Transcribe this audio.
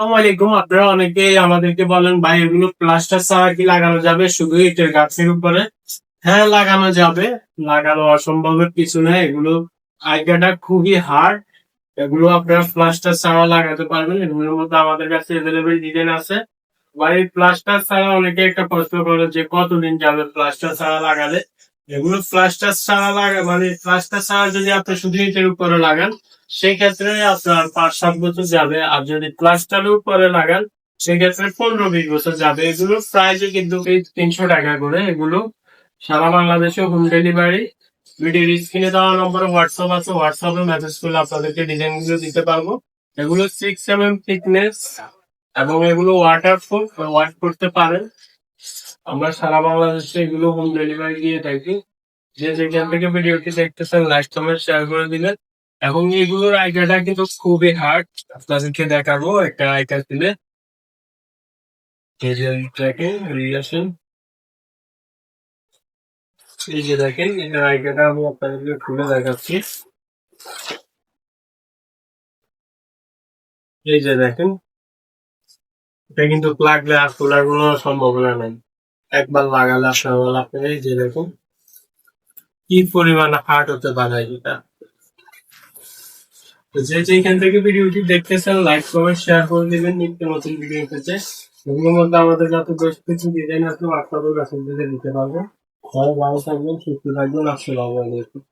আসসালামাইকুম আপনারা অনেকেই আমাদেরকে বলেন এগুলো প্লাস্টার ছাড়া কি লাগানো যাবে? গাছের উপরে। হ্যাঁ লাগানো যাবে। লাগানো অসম্ভবের কিছু এগুলো খুবই এগুলো আপনারা প্লাস্টার ছাড়া লাগাতে পারবেন। এগুলোর মধ্যে আমাদের কাছে অ্যাভেলেবেল ডিজাইন আছে। বাড়ির প্লাস্টার ছাড়া অনেকে একটা প্রশ্ন করে যে, কতদিন যাবে প্লাস্টার ছাড়া লাগালে? এগুলো প্লাস্টার ছাড়া লাগা মানে প্লাস্টার ছাড়া যদি আপনি শুধু ইটের উপরে লাগান সেই ক্ষেত্রে আপনার পাঁচ সাত বছর যাবে। আর যদি প্লাস্টারের উপরে লাগান, সেক্ষেত্রে পনেরো বিশ বছর যাবে। এগুলো প্রাইস কিন্তু তিনশো টাকা করে। এগুলো সারা বাংলাদেশে হোম ডেলিভারি ভিডিওর স্ক্রিনে দেওয়া নম্বরে হোয়াটসঅ্যাপ আছে। হোয়াটসঅ্যাপে মেসেজ করলে আপনাদেরকে ডিজাইনগুলো দিতে পারব। এগুলো সিক্স এম এম থিকনেস এবং এগুলো ওয়াটার প্রুফ ওয়াশ করতে পারেন। আমরা সারা বাংলাদেশে এগুলো হোম ডেলিভারি দিয়ে থাকি। যে যেখান থেকে ভিডিওটি দেখতেছেন লাইক কমেন্ট শেয়ার করে দিলেন। এবং এগুলোর আইডিয়াটা কিন্তু খুবই হার্ড আপনাদেরকে দেখাবো একটা আইডিয়া দিলে। এই যে দেখেন, এই যে দেখেন। আমি আপনাদেরকে দেখাচ্ছি। এই যে দেখেন, এটা কিন্তু লাগলে আর খোলার কোনো সম্ভাবনা নেই। একবার লাগালে আপনার বলা আপনি এই যে দেখুন। কি পরিমাণ হার্ট হতে পারে এটা তো যে যেখান থেকে ভিডিওটি দেখতেছেন লাইক কমেন্ট শেয়ার করে দিবেন নিত্য নতুন ভিডিও পেতে এগুলোর মধ্যে আমাদের যত বেশ কিছু ডিজাইন আছে, আপনাদের কাছে দিতে সবাই ভালো থাকবেন, সুস্থ থাকবেন, আসসালামু আলাইকুম।